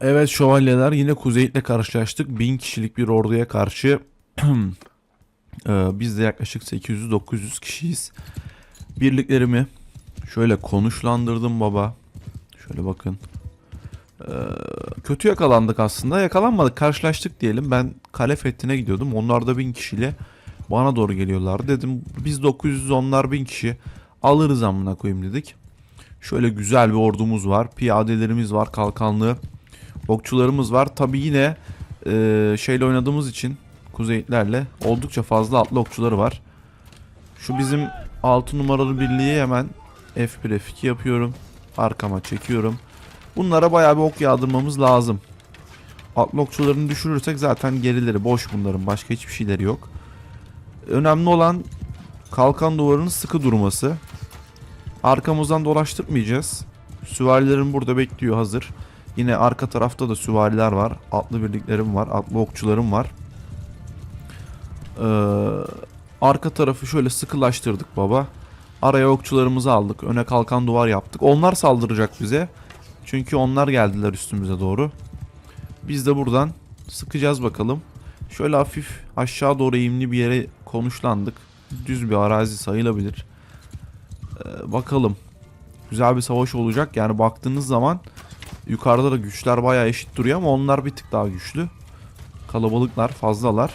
Evet şövalyeler yine Kuzeyit'le karşılaştık. Bin kişilik bir orduya karşı Ee, biz de yaklaşık 800-900 kişiyiz. Birliklerimi şöyle konuşlandırdım baba. Şöyle bakın. Ee, kötü yakalandık aslında. Yakalanmadık karşılaştık diyelim. Ben kale fethine gidiyordum. Onlar da 1000 kişiyle bana doğru geliyorlardı. Dedim biz 900 onlar 1000 kişi alırız amına koyayım dedik. Şöyle güzel bir ordumuz var. Piyadelerimiz var kalkanlı. Okçularımız var. Tabi yine e, şeyle oynadığımız için Kuzeyitlerle oldukça fazla atlı okçuları var. Şu bizim 6 numaralı birliği hemen F1 F2 yapıyorum. Arkama çekiyorum. Bunlara bayağı bir ok yağdırmamız lazım. Atlı okçularını düşürürsek zaten gerileri boş bunların. Başka hiçbir şeyleri yok. Önemli olan kalkan duvarının sıkı durması. Arkamızdan dolaştırmayacağız. Süvarilerim burada bekliyor hazır. Yine arka tarafta da süvariler var. Atlı birliklerim var. Atlı okçularım var. Ee, arka tarafı şöyle sıkılaştırdık baba. Araya okçularımızı aldık. Öne kalkan duvar yaptık. Onlar saldıracak bize. Çünkü onlar geldiler üstümüze doğru. Biz de buradan sıkacağız bakalım. Şöyle hafif aşağı doğru eğimli bir yere konuşlandık. Düz bir arazi sayılabilir. Ee, bakalım. Güzel bir savaş olacak. Yani baktığınız zaman yukarıda da güçler bayağı eşit duruyor ama onlar bir tık daha güçlü. Kalabalıklar, fazlalar.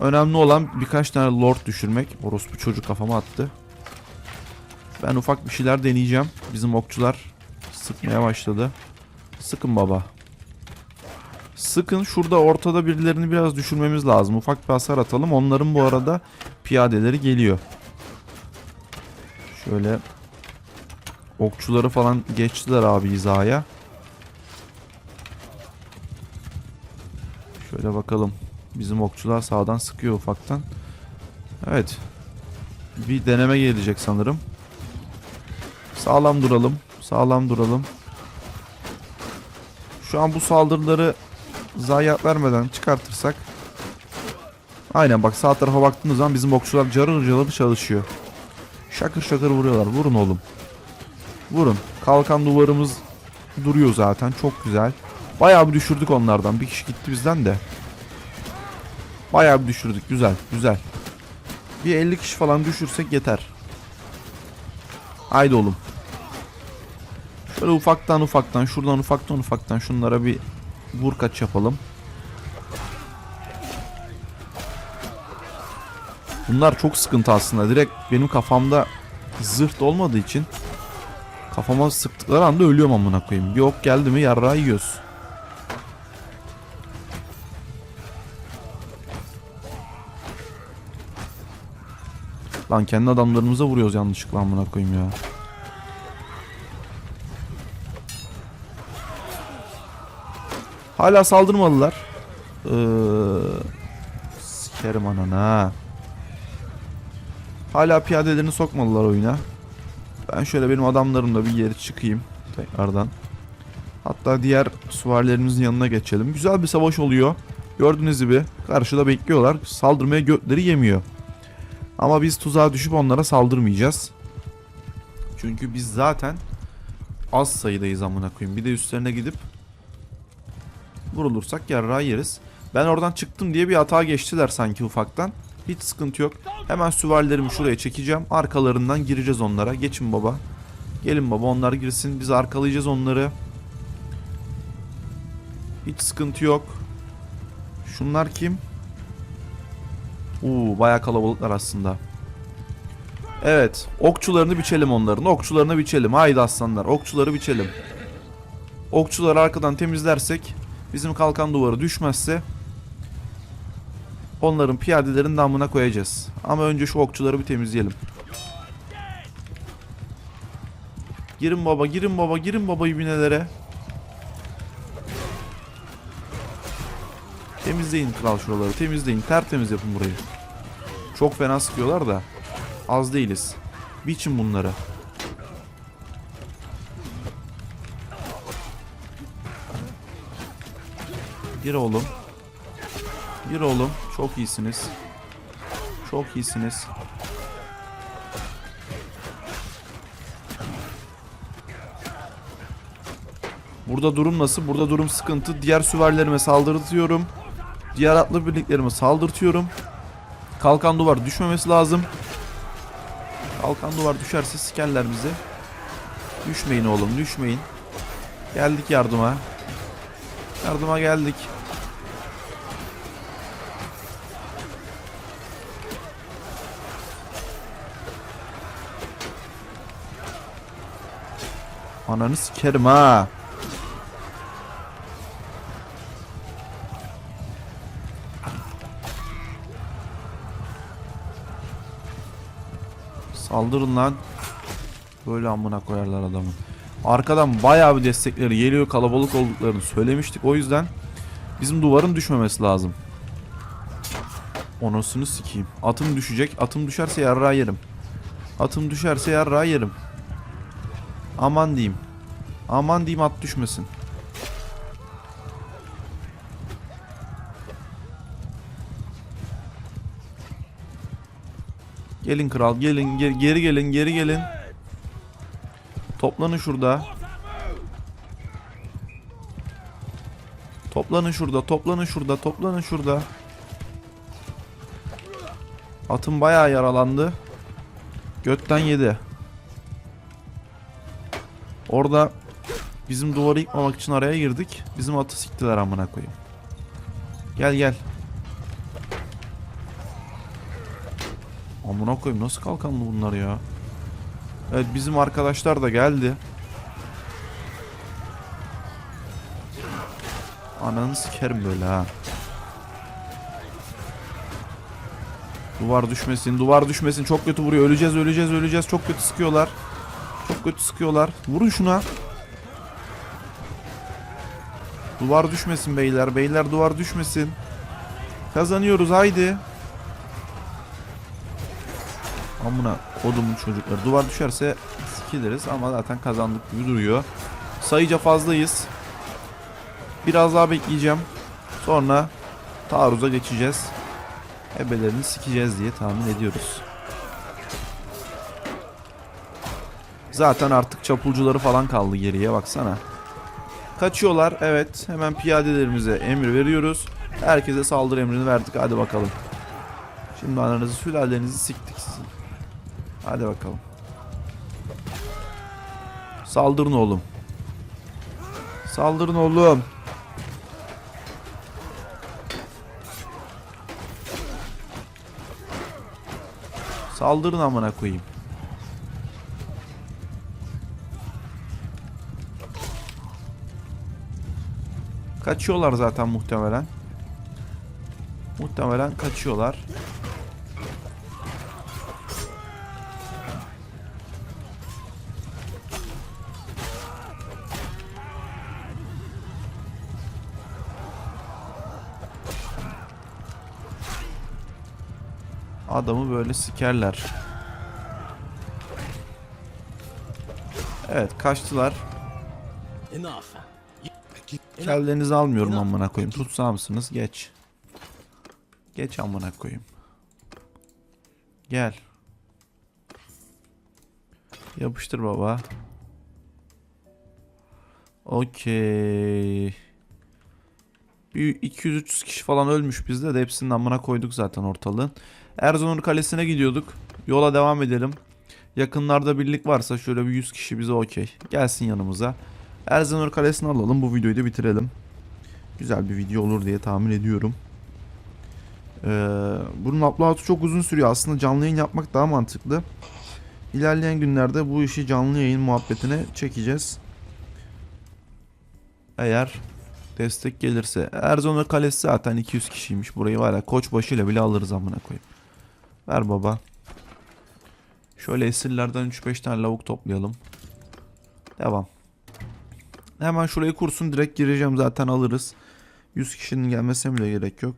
Önemli olan birkaç tane lord düşürmek. Orospu çocuk kafama attı. Ben ufak bir şeyler deneyeceğim. Bizim okçular sıkmaya başladı. Sıkın baba. Sıkın. Şurada ortada birilerini biraz düşürmemiz lazım. Ufak bir hasar atalım. Onların bu arada piyadeleri geliyor. Şöyle okçuları falan geçtiler abi hizaya. Şöyle bakalım. Bizim okçular sağdan sıkıyor ufaktan. Evet. Bir deneme gelecek sanırım. Sağlam duralım. Sağlam duralım. Şu an bu saldırıları zayiat vermeden çıkartırsak. Aynen bak sağ tarafa baktığınız zaman bizim okçular carır carır çalışıyor. Şakır şakır vuruyorlar. Vurun oğlum. Vurun. Kalkan duvarımız duruyor zaten. Çok güzel. Bayağı bir düşürdük onlardan. Bir kişi gitti bizden de. Bayağı bir düşürdük. Güzel. Güzel. Bir 50 kişi falan düşürsek yeter. Haydi oğlum. Şöyle ufaktan ufaktan şuradan ufaktan ufaktan şunlara bir vur kaç yapalım. Bunlar çok sıkıntı aslında. Direkt benim kafamda zırt olmadığı için kafama sıktıkları anda ölüyorum amına koyayım. Bir ok geldi mi yarrağı yiyoruz. Lan kendi adamlarımıza vuruyoruz yanlışlıkla amına koyayım ya. Hala saldırmadılar. Ee, sikerim anana. Hala piyadelerini sokmadılar oyuna. Ben şöyle benim adamlarımla bir yere çıkayım tekrardan. Hatta diğer süvarilerimizin yanına geçelim. Güzel bir savaş oluyor. Gördüğünüz gibi karşıda bekliyorlar. Saldırmaya götleri yemiyor. Ama biz tuzağa düşüp onlara saldırmayacağız. Çünkü biz zaten az sayıdayız amına koyayım. Bir de üstlerine gidip vurulursak yarrağı yeriz. Ben oradan çıktım diye bir hata geçtiler sanki ufaktan. Hiç sıkıntı yok. Hemen süvarilerimi şuraya çekeceğim. Arkalarından gireceğiz onlara. Geçin baba. Gelin baba onlar girsin. Biz arkalayacağız onları. Hiç sıkıntı yok. Şunlar kim? Uuu baya kalabalıklar aslında. Evet. Okçularını biçelim onların. Okçularını biçelim. Haydi aslanlar. Okçuları biçelim. Okçuları arkadan temizlersek bizim kalkan duvarı düşmezse onların piyadelerin damına koyacağız. Ama önce şu okçuları bir temizleyelim. Girin baba, girin baba, girin baba ibinelere. Temizleyin kral şuraları, temizleyin. Tertemiz yapın burayı. Çok fena sıkıyorlar da az değiliz. Biçin bunları. Gir oğlum. Gir oğlum. Çok iyisiniz. Çok iyisiniz. Burada durum nasıl? Burada durum sıkıntı. Diğer süvarilerime saldırtıyorum. Diğer atlı birliklerime saldırtıyorum. Kalkan duvar düşmemesi lazım. Kalkan duvar düşerse sikerler bizi. Düşmeyin oğlum düşmeyin. Geldik yardıma. Yardıma geldik. Ananı sikerim ha. Saldırın lan. Böyle amına koyarlar adamı. Arkadan bayağı bir destekleri geliyor. Kalabalık olduklarını söylemiştik. O yüzden bizim duvarın düşmemesi lazım. Onasını sikeyim. Atım düşecek. Atım düşerse yarrağı yerim. Atım düşerse yarrağı yerim. Aman diyeyim. Aman diyeyim at düşmesin. Gelin kral gelin geri, geri gelin geri gelin. Toplanın şurada. Toplanın şurada toplanın şurada toplanın şurada. Atım bayağı yaralandı. Götten yedi. Orada bizim duvarı yıkmamak için araya girdik. Bizim atı siktiler amına koyayım. Gel gel. Amına koyayım nasıl kalkanlı bunlar ya? Evet bizim arkadaşlar da geldi. Ananı sikerim böyle ha. Duvar düşmesin, duvar düşmesin. Çok kötü vuruyor. Öleceğiz, öleceğiz, öleceğiz. Çok kötü sıkıyorlar. Çok kötü sıkıyorlar. Vurun şuna. Duvar düşmesin beyler. Beyler duvar düşmesin. Kazanıyoruz haydi. Amına kodumun çocukları. Duvar düşerse sikiliriz ama zaten kazandık gibi duruyor. Sayıca fazlayız. Biraz daha bekleyeceğim. Sonra taarruza geçeceğiz. Ebelerini sikeceğiz diye tahmin ediyoruz. Zaten artık çapulcuları falan kaldı geriye baksana. Kaçıyorlar evet hemen piyadelerimize emir veriyoruz. Herkese saldırı emrini verdik hadi bakalım. Şimdi ananızı sülalenizi siktik. Hadi bakalım. Saldırın oğlum. Saldırın oğlum. Saldırın amına koyayım. Kaçıyorlar zaten muhtemelen. Muhtemelen kaçıyorlar. Adamı böyle sikerler. Evet kaçtılar. Kellenizi almıyorum amına koyayım. Tutsa mısınız? Geç. Geç amına koyayım. Gel. Yapıştır baba. Okey. Bir 200-300 kişi falan ölmüş bizde de hepsinin amına koyduk zaten ortalığın. Erzonur Kalesi'ne gidiyorduk. Yola devam edelim. Yakınlarda birlik varsa şöyle bir 100 kişi bize okey. Gelsin yanımıza. Erzanur Kalesi'ni alalım. Bu videoyu da bitirelim. Güzel bir video olur diye tahmin ediyorum. Ee, bunun upload'u çok uzun sürüyor. Aslında canlı yayın yapmak daha mantıklı. İlerleyen günlerde bu işi canlı yayın muhabbetine çekeceğiz. Eğer destek gelirse. Erzonur Kalesi zaten 200 kişiymiş. Burayı var ya koçbaşıyla bile alırız amına koyayım. Ver baba. Şöyle esirlerden 3-5 tane lavuk toplayalım. Devam. Hemen şurayı kursun direkt gireceğim zaten alırız. 100 kişinin gelmesine bile gerek yok.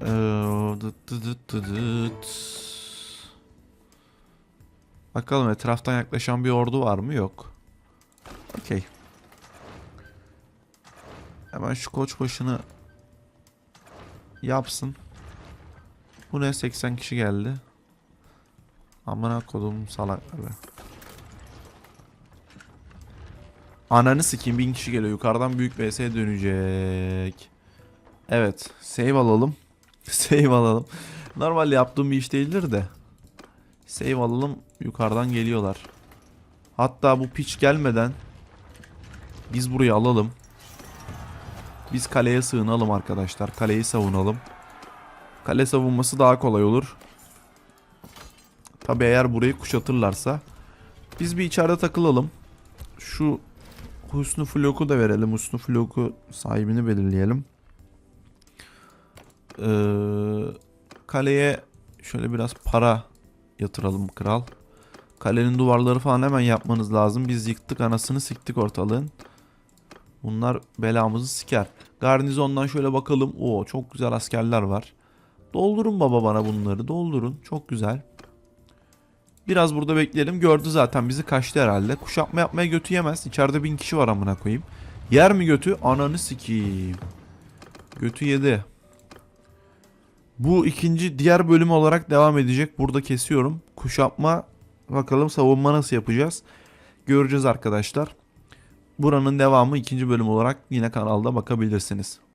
Ee. Bakalım etraftan yaklaşan bir ordu var mı? Yok. Okey. Hemen şu koç başını yapsın. Bu ne 80 kişi geldi. Amına kodum salakları. Ananı sikeyim 1000 kişi geliyor. Yukarıdan büyük VS dönecek. Evet. Save alalım. save alalım. Normalde yaptığım bir iş değildir de. Save alalım. Yukarıdan geliyorlar. Hatta bu piç gelmeden biz burayı alalım. Biz kaleye sığınalım arkadaşlar. Kaleyi savunalım. Kale savunması daha kolay olur. Tabi eğer burayı kuşatırlarsa. Biz bir içeride takılalım. Şu Husnu Flok'u da verelim. Husnu Flok'u sahibini belirleyelim. Ee, kaleye şöyle biraz para yatıralım kral. Kalenin duvarları falan hemen yapmanız lazım. Biz yıktık anasını siktik ortalığın. Bunlar belamızı siker. Garnizondan şöyle bakalım. Oo çok güzel askerler var. Doldurun baba bana bunları. Doldurun. Çok güzel. Biraz burada bekleyelim. Gördü zaten bizi kaçtı herhalde. Kuşatma yapmaya götü yemez. İçeride bin kişi var amına koyayım. Yer mi götü? Ananı sikeyim. Götü yedi. Bu ikinci diğer bölüm olarak devam edecek. Burada kesiyorum. Kuşatma bakalım savunma nasıl yapacağız. Göreceğiz arkadaşlar. Buranın devamı ikinci bölüm olarak yine kanalda bakabilirsiniz.